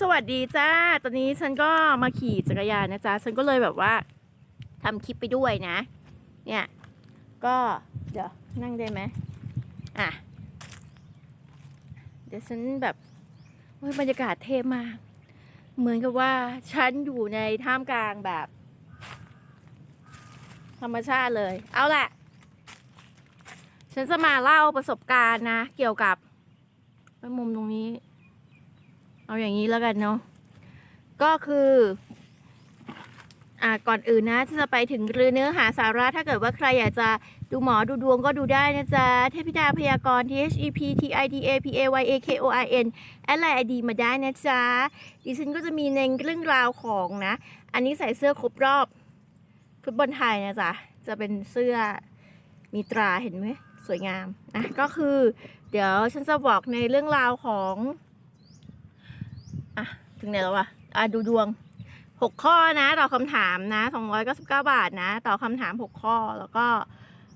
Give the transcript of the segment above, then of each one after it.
สวัสดีจ้า ตอนนี้ฉันก็มาขี่จักรยานนะจ๊ะ ฉันก็เลยแบบว่าทำคลิปไปด้วยนะ เนี่ย ก็เดี๋ยวนั่งได้ไหมอะ เดี๋ยวฉันแบบบรรยากาศเท่มาก เหมือนกับว่าฉันอยู่ในท่ามกลางแบบ ธรรมชาติเลย เอาแหละ ฉันจะมาเล่าประสบการณ์นะ เกี่ยวกับมุมตรงนี้ เอาอย่างนี้แล้วกันเนาะก็คืออ่าก่อนอื่นนะที่จะไปถึงเรือเนื้อหาสาระถ้าเกิดว่าใครอยากจะดูหมอดูดวงก็ดูได้นะจ๊ะ เทพิดาพยากรณ์ T H E P T I D A P A Y A K O I N แอดไลน์ไอดีมาได้นะจ๊ะ ดิฉันก็จะมีในเรื่องราวของนะ อันนี้ใส่เสื้อครบรอบฟุตบอลไทยนะจ๊ะ จะเป็นเสื้อมีตราเห็นไหมสวยงามนะก็คือ เดี๋ยวฉันจะบอกในเรื่องราวของ อะ ถึงไหนแล้ววะอะดูดวงหกข้อนะตอบคำถามนะสองร้อยเก้าสิบเก้าบาทนะตอบคำถามหกข้อแล้วก็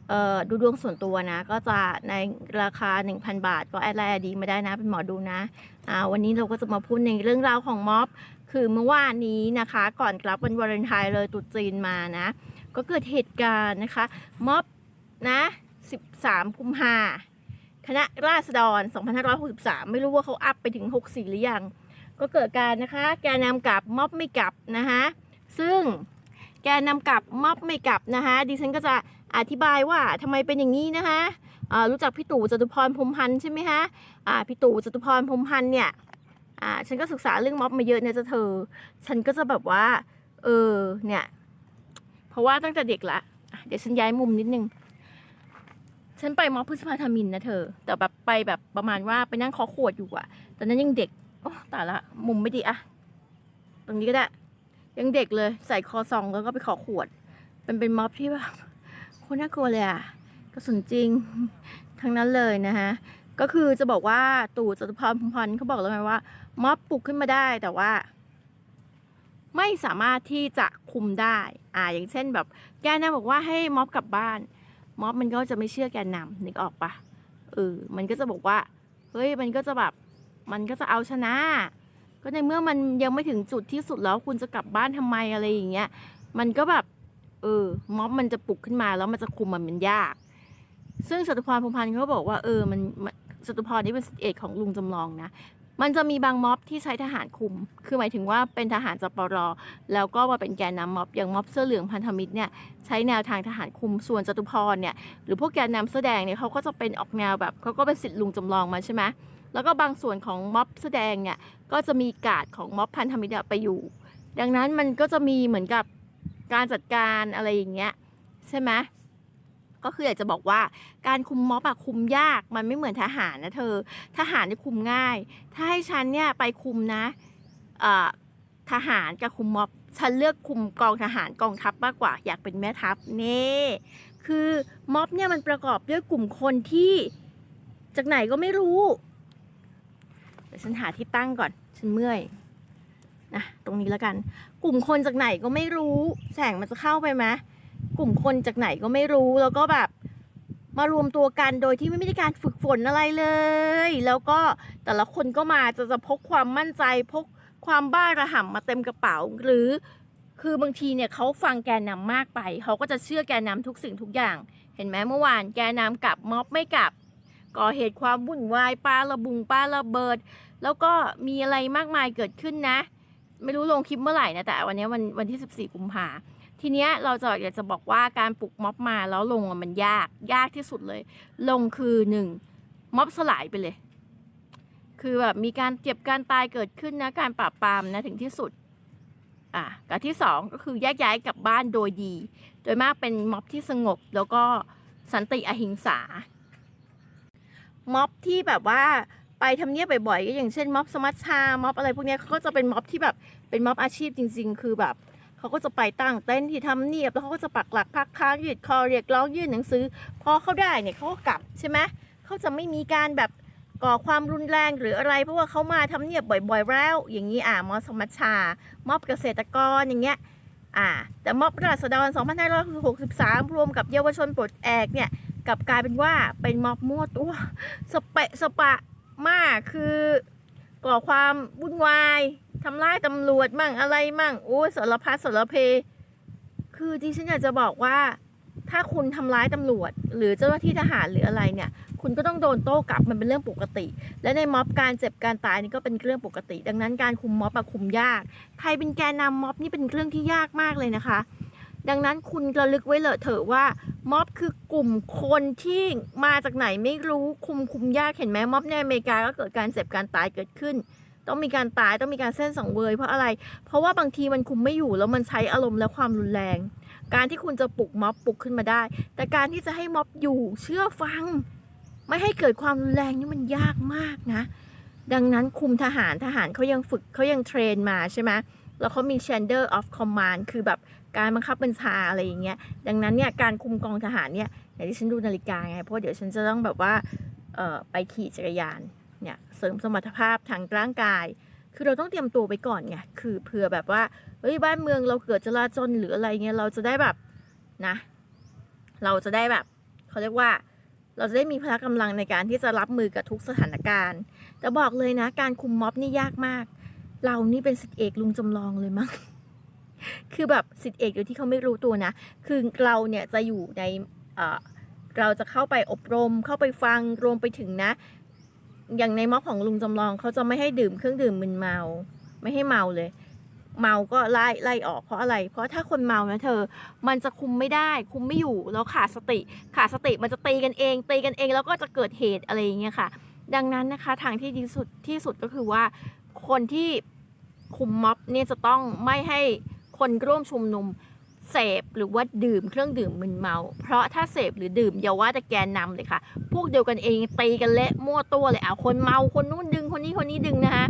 เอ่อดูดวงส่วนตัวนะ ก็จะในราคา 1,000 บาท ก็แอดไลน์ดีมาได้นะเป็นหมอดูนะอ่าวันนี้เราก็จะมาพูดในเรื่องราวของม็อบ คือเมื่อวานนี้นะคะ ก่อนกลับวันวาเลนไทน์เลยตุจีนมานะ ก็เกิดเหตุการณ์นะคะม็อบนะ 13กุมภาคณะราษฎร 2563 ไม่รู้ว่าเขาอัพไปถึง 64 หรือยัง ก็เกิดการนะคะ แกนนำกลับม็อบไม่กลับนะคะซึ่งแกนนำกลับม็อบไม่กลับนะคะดิฉันก็จะอธิบายว่าทำไมเป็นอย่างนี้นะคะรู้จักพี่ตู่จตุพรพรมพันธ์ใช่ไหมคะพี่ตู่จตุพรพรมพันธ์เนี่ยฉันก็ศึกษาเรื่องม็อบมาเยอะเนี่ยจะเธอ ฉันก็จะแบบว่าเออเนี่ยเพราะว่าตั้งแต่เด็กละเดี๋ยวฉันย้ายมุมนิดนึงฉันไปม็อบพฤษภาธมินนะเธอ แต่แบบไปแบบประมาณว่าไปนั่งคอขวดอยู่อะตอนนั้นยังเด็ก โอ้ตายละ มุมไม่ดีอะตรงนี้ก็ได้ ยังเด็กเลย ใส่คอซองแล้วก็ไปขอขวด เป็นเป็นม็อบที่แบบโคตรน่ากลัวเลยอะกระสุนจริง ทั้งนั้นเลยนะฮะก็คือจะบอกว่าตู่จตุพรพงพันธ์เขาบอกแล้วไงว่า ม็อบปลุกขึ้นมาได้แต่ว่า ไม่สามารถที่จะคุมได้ อ่า อย่างเช่นแบบ แกนนำบอกว่าให้ม็อบกลับบ้าน ม็อบมันก็จะไม่เชื่อแกนนำนึกออกปะเออมันก็จะบอกว่า เฮ้ย มันก็จะแบบ มันก็จะเอาชนะ ก็ในเมื่อมันยังไม่ถึงจุดที่สุดแล้วคุณจะกลับบ้านทำไมอะไรอย่างเงี้ย มันก็แบบ เออ ม็อบมันจะปลุกขึ้นมาแล้วมันจะคุมมันมันยาก ซึ่งจตุพรพรหมพันธ์เขาบอกว่าเออมันมันจตุพรนี่เป็นสิทธิเอกของลุงจำลองนะมันจะมีบางม็อบที่ใช้ทหารคุม คือหมายถึงว่าเป็นทหารจปร แล้วก็มาเป็นแกนนำม็อบ อย่างม็อบเสื้อเหลืองพันธมิตรเนี่ยใช้แนวทางทหารคุม ส่วนจตุพรเนี่ยหรือพวกแกนนำแสอแดงเนี่ยเขาก็จะเป็นออกแนวแบบเขาก็เป็นสิทธิ์ลุงจำลองมาใช่ไหม แล้วก็บางส่วนของม็อบแสดงเนี่ยก็จะมีกาดของม็อบพันธมิตรไปอยู่ ดังนั้นมันก็จะมีเหมือนกับการจัดการอะไรอย่างเงี้ยใช่ไหมก็คืออยากจะบอกว่าการคุมม็อบอะคุมยากมันไม่เหมือนทหารนะเธอ ทหารเนี่ยคุมง่าย ถ้าให้ฉันเนี่ยไปคุมนะทหารกับคุมม็อบฉันเลือกคุมกองทหารกองทัพมากกว่า อยากเป็นแม่ทัพเน่คือม็อบเนี่ยมันประกอบด้วยกลุ่มคนที่จากไหนก็ไม่รู้ เดี๋ยวฉันหาที่ตั้งก่อน ฉันเมื่อยนะตรงนี้แล้วกัน กลุ่มคนจากไหนก็ไม่รู้ แสงมันจะเข้าไปไหมกลุ่มคนจากไหนก็ไม่รู้แล้วก็แบบมารวมตัวกันโดยที่ไม่ได้การฝึกฝนอะไรเลย แล้วก็แต่ละคนก็มาจะจะพกความมั่นใจพกความบ้าระห่ำมาเต็มกระเป๋า หรือคือบางทีเนี่ยเขาฟังแกนนำมากไป เขาก็จะเชื่อแกนนำทุกสิ่งทุกอย่าง เห็นไหมเมื่อวานแกนนำกลับม็อบไม่กลับ ก่อเหตุความวุ่นวายปาระบุงปาระเบิด แล้วก็มีอะไรมากมายเกิดขึ้นนะ ไม่รู้ลงคลิปเมื่อไหร่นะแต่วันนี้วันวันที่ 14 กุมภาทีเนี้ยเราจะอยากจะบอกว่าการปลุกม็อบมาแล้วลงมันยากยากที่สุดเลย ลงคือหนึ่งม็อบสลายไปเลย คือแบบมีการเจ็บการตายเกิดขึ้นนะการปราบปรามนะถึงที่สุดอะกับที่สองก็คือแยกย้ายกลับบ้านโดยดี โดยมากเป็นม็อบที่สงบแล้วก็สันติอหิงสา ม็อบที่แบบว่าไปทำเนียบบ่อยๆก็อย่างเช่นม็อบสมัชชาม็อบอะไรพวกนี้เขาก็จะเป็นม็อบที่แบบเป็นม็อบอาชีพจริง ๆ คือแบบเขาก็จะไปตั้งเต้นท์ที่ทำเนียบแล้วเขาก็จะปักหลักพักค้างยืดคอเรียกร้องยื่นหนังสือ พอเขาได้เนี่ยเขาก็กลับใช่ไหมเขาจะไม่มีการแบบก่อความรุนแรงหรืออะไร เพราะว่าเขามาทำเนียบบ่อย ๆ แล้ว อย่างนี้อะม็อบสมัชชา ม็อบเกษตรกรอย่างเงี้ยอ่าแต่ม็อบราษฎร2563 รวมกับเยาวชนปลดแอกเนี่ย กับกลายเป็นว่าเป็นม็อบมั่วตัวสเปะสปะมากคือก่อความวุ่นวายทำร้ายตำรวจมั่งอะไรมั่งโอ้ยสารพัดสารเพ คือดิฉันอยากจะบอกว่า ถ้าคุณทำร้ายตำรวจ หรือเจ้าหน้าที่ทหารหรืออะไรเนี่ย คุณก็ต้องโดนโต้กลับมันเป็นเรื่องปกติ และในม็อบการเจ็บการตายนี่ก็เป็นเรื่องปกติ ดังนั้นการคุมม็อบอะคุมยาก ใครเป็นแกนนำม็อบนี่เป็นเรื่องที่ยากมากเลยนะคะ ดังนั้นคุณระลึกไว้เลยเถอะว่า ม็อบคือกลุ่มคนที่มาจากไหนไม่รู้คุมคุมยากเห็นไหมม็อบในอเมริกาก็เกิดการเจ็บการตายเกิดขึ้น ต้องมีการตายต้องมีการเส้นสังเวยเพราะอะไร เพราะว่าบางทีมันคุมไม่อยู่แล้วมันใช้อารมณ์และความรุนแรง การที่คุณจะปลุกม็อบปลุกขึ้นมาได้ แต่การที่จะให้ม็อบอยู่เชื่อฟัง ไม่ให้เกิดความรุนแรงนี่มันยากมากนะ ดังนั้นคุมทหารทหารเขายังฝึกเขายังเทรนมาใช่ไหมแล้วเขามี changer of command คือแบบ การบังคับบัญชาอะไรอย่างเงี้ยดังนั้นเนี่ยการคุมกองทหารเนี่ยอย่างที่ฉันดูนาฬิกาไงเพราะเดี๋ยวฉันจะต้องแบบว่าเอ่อไปขี่จักรยานเนี่ยเสริมสมรรถภาพทางร่างกาย คือเราต้องเตรียมตัวไปก่อนไงคือเผื่อแบบว่าเฮ้ยบ้านเมืองเราเกิดจลาจลหรืออะไรเงี้ยเราจะได้แบบนะเราจะได้แบบเขาเรียกว่าเราจะได้มีพละกำลังในการที่จะรับมือกับทุกสถานการณ์แต่บอกเลยนะการคุมม็อบนี่ยากมาก เรานี่เป็นสิทธิเอกลุงจำลองเลยมั้ง คือแบบสิทธิเอกโดยที่เขาไม่รู้ตัวนะ คือเราเนี่ยจะอยู่ในเราจะเข้าไปอบรม เข้าไปฟังรวมไปถึงนะ อย่างในม็อบของลุงจำลองเขาจะไม่ให้ดื่มเครื่องดื่มมึนเมา ไม่ให้เมาเลย เมาก็ไล่ไล่ออกเพราะอะไร เพราะถ้าคนเมานะเธอ มันจะคุมไม่ได้ คุมไม่อยู่แล้วขาดสติ ขาดสติมันจะตีกันเองตีกันเองแล้วก็จะเกิดเหตุอะไรอย่างเงี้ยค่ะ ดังนั้นนะคะทางที่ดีสุดที่สุดก็คือว่าคนที่คุมม็อบเนี่ยจะต้องไม่ให้ คนร่วมชุมนุมเสพหรือว่าดื่มเครื่องดื่มมึนเมา เพราะถ้าเสพหรือดื่มอย่าว่าแต่แกนนำเลยค่ะ พวกเดียวกันเองตีกันเละมั่วตัวเลยอะคนเมาคนนู้นดึงคนนี้คนนี้ดึงนะคะ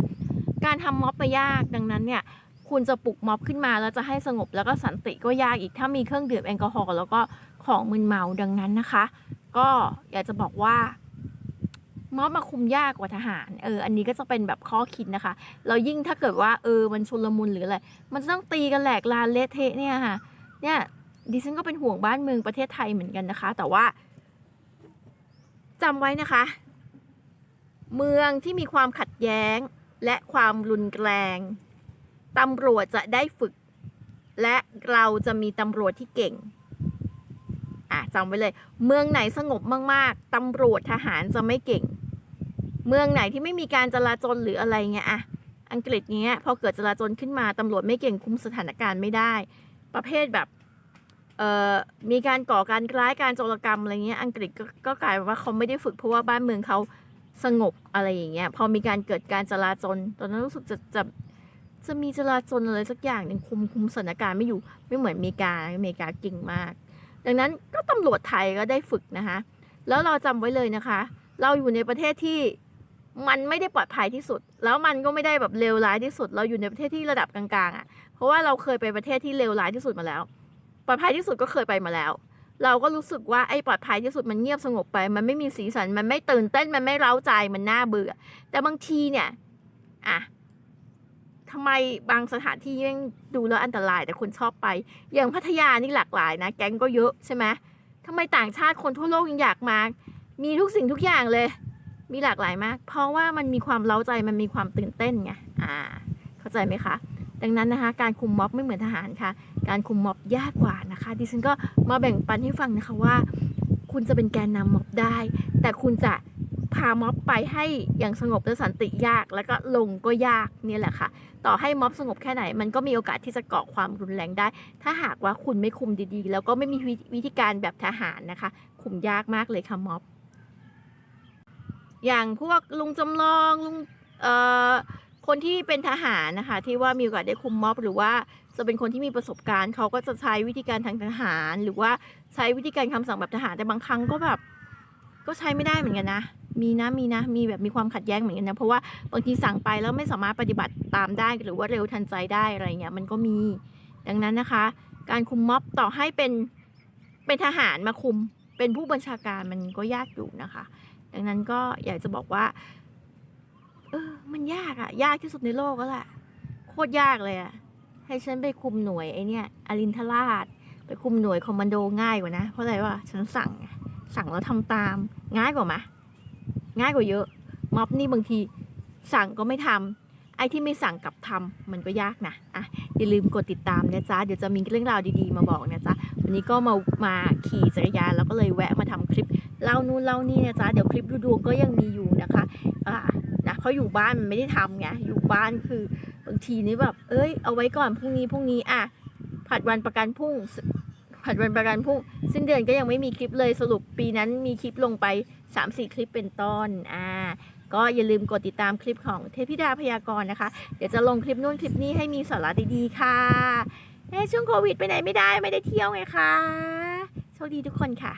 การทำม็อบไปยากดังนั้นเนี่ยคุณจะปลุกม็อบขึ้นมาแล้วจะให้สงบแล้วก็สันติก็ยากอีกถ้ามีเครื่องดื่มแอลกอฮอล์แล้วก็ของมึนเมาดังนั้นนะคะ ก็อยากจะบอกว่า ม็อบมาคุมยากกว่าทหาร เออ อันนี้ก็จะเป็นแบบข้อคิดนะคะแล้วยิ่งถ้าเกิดว่าเออ มันชุลมุนหรืออะไร มันจะต้องตีกันแหลกลานเละเทะเนี่ยค่ะ เนี่ย ดิฉันก็เป็นห่วงบ้านเมืองประเทศไทยเหมือนกันนะคะ แต่ว่าจำไว้นะคะ เมืองที่มีความขัดแย้งและความรุนแรงตำรวจจะได้ฝึก และเราจะมีตำรวจที่เก่งอะจำไว้เลย เมืองไหนสงบมาก ๆตำรวจทหารจะไม่เก่ง เมืองไหนที่ไม่มีการจราจรหรืออะไรเงี้ยอะอังกฤษเงี้ยพอเกิดจราจรขึ้นมาตำรวจไม่เก่งคุมสถานการณ์ไม่ได้ ประเภทแบบเอ่อมีการก่อการร้ายการโจรกรรมอะไรเงี้ยอังกฤษก็ก็กลายเป็นว่าเขาไม่ได้ฝึกเพราะว่าบ้านเมืองเขาสงบอะไรอย่างเงี้ยพอมีการเกิดการจราจรตอนนั้นรู้สึกจะจะจะมีจราจรอะไรสักอย่างหนึ่งคุมคุมสถานการณ์ไม่อยู่ไม่เหมือนอเมริกาอเมริกาเก่งมาก ดังนั้นก็ตำรวจไทยก็ได้ฝึกนะคะ แล้วเราจำไว้เลยนะคะ เราอยู่ในประเทศที่ มันไม่ได้ปลอดภัยที่สุด แล้วมันก็ไม่ได้แบบเลวร้ายที่สุด เราอยู่ในประเทศที่ระดับกลางๆอะ เพราะว่าเราเคยไปประเทศที่เลวร้ายที่สุดมาแล้ว ปลอดภัยที่สุดก็เคยไปมาแล้ว เราก็รู้สึกว่าไอ้ปลอดภัยที่สุดมันเงียบสงบไป มันไม่มีสีสัน มันไม่ตื่นเต้น มันไม่เร้าใจ มันน่าเบื่อ แต่บางทีเนี่ย อะทำไมบางสถานที่ยังดูแล้วอันตรายแต่คนชอบไป อย่างพัทยานี่หลากหลายนะ แก๊งก็เยอะใช่ไหมทำไมต่างชาติคนทั่วโลกยังอยากมา มีทุกสิ่งทุกอย่างเลย มีหลากหลายมาก เพราะว่ามันมีความเล้าใจมันมีความตื่นเต้นไงอ่า เข้าใจไหมคะดังนั้นนะคะ การคุมม็อบไม่เหมือนทหารค่ะ การคุมม็อบยากกว่านะคะ ดิฉันก็มาแบ่งปันให้ฟังนะคะว่า คุณจะเป็นแกนนำม็อบได้ แต่คุณจะพาม็อบไปให้อย่างสงบและสันติยาก แล้วก็ลงก็ยากเนี่ยแหละค่ะ ต่อให้ม็อบสงบแค่ไหน มันก็มีโอกาสที่จะเกาะความรุนแรงได้ ถ้าหากว่าคุณไม่คุมดีๆ แล้วก็ไม่มีวิวิธีการแบบทหารนะคะ คุมยากมากเลยค่ะม็อบ อย่างพวกลุงจำลองลุงเอ่อคนที่เป็นทหารนะคะ ที่ว่ามีโอกาสได้คุมม็อบหรือว่าจะเป็นคนที่มีประสบการณ์เขาก็จะใช้วิธีการทางทหาร หรือว่าใช้วิธีการคำสั่งแบบทหารแต่บางครั้งก็แบบ ก็ใช้ไม่ได้เหมือนกันนะมีนะมีนะมีแบบมีความขัดแย้งเหมือนกันนะเพราะว่าบางทีสั่งไปแล้วไม่สามารถปฏิบัติตามได้หรือว่าเร็วทันใจได้อะไรเงี้ยมันก็มีดังนั้นนะคะ การคุมม็อบต่อให้เป็นเป็นทหารมาคุมเป็นผู้บัญชาการมันก็ยากอยู่นะคะ ดังนั้นก็อยากจะบอกว่า เออ มันยากอะยากที่สุดในโลกแล้วแหละโคตรยากเลยอะให้ฉันไปคุมหน่วยไอเนี่ยอรินทราช ไปคุมหน่วยคอมมานโดง่ายกว่านะ เพราะอะไรวะฉันสั่ง สั่งแล้วทำตาม ง่ายกว่าไหมง่ายกว่าเยอะ ม็อบนี่บางที สั่งก็ไม่ทำไอ้ที่ไม่สั่งกลับทำมันก็ยากนะ อะ อย่าลืมกดติดตามนะจ๊ะ เดี๋ยวจะมีเรื่องราวดีๆมาบอกนะจ๊ะ นนี้ก็มามาขี่จักรยานแล้วก็เลยแวะมาทำคลิปเล่านู่นเล่านี่นะจ๊ะเดี๋ยวคลิปดูดวงก็ยังมีอยู่นะคะอ่านะเขาะอยู่บ้านมันไม่ได้ทำไงอยู่บ้านคือบางทีนี่แบบเอ้ยเอาไว้ก่อนพรุ่งนี้พรุ่งนี้อะผัดวันประกันพรุ่งผัดวันประกันพรุ่งสิ้นเดือนก็ยังไม่มีคลิปเลยสรุปปีนั้นมีคลิปลงไป 3-4 คลิปเป็นต้นอ่าก็อย่าลืมกดติดตามคลิปของเทพิดาพยากรณ์นะคะ เดี๋ยวจะลงคลิปนู่นคลิปนี้ให้มีสาระดีๆค่ะ เอ้ช่วงโควิดไปไหนไม่ได้ไม่ได้เที่ยวไงคะโชคดีทุกคนค่ะ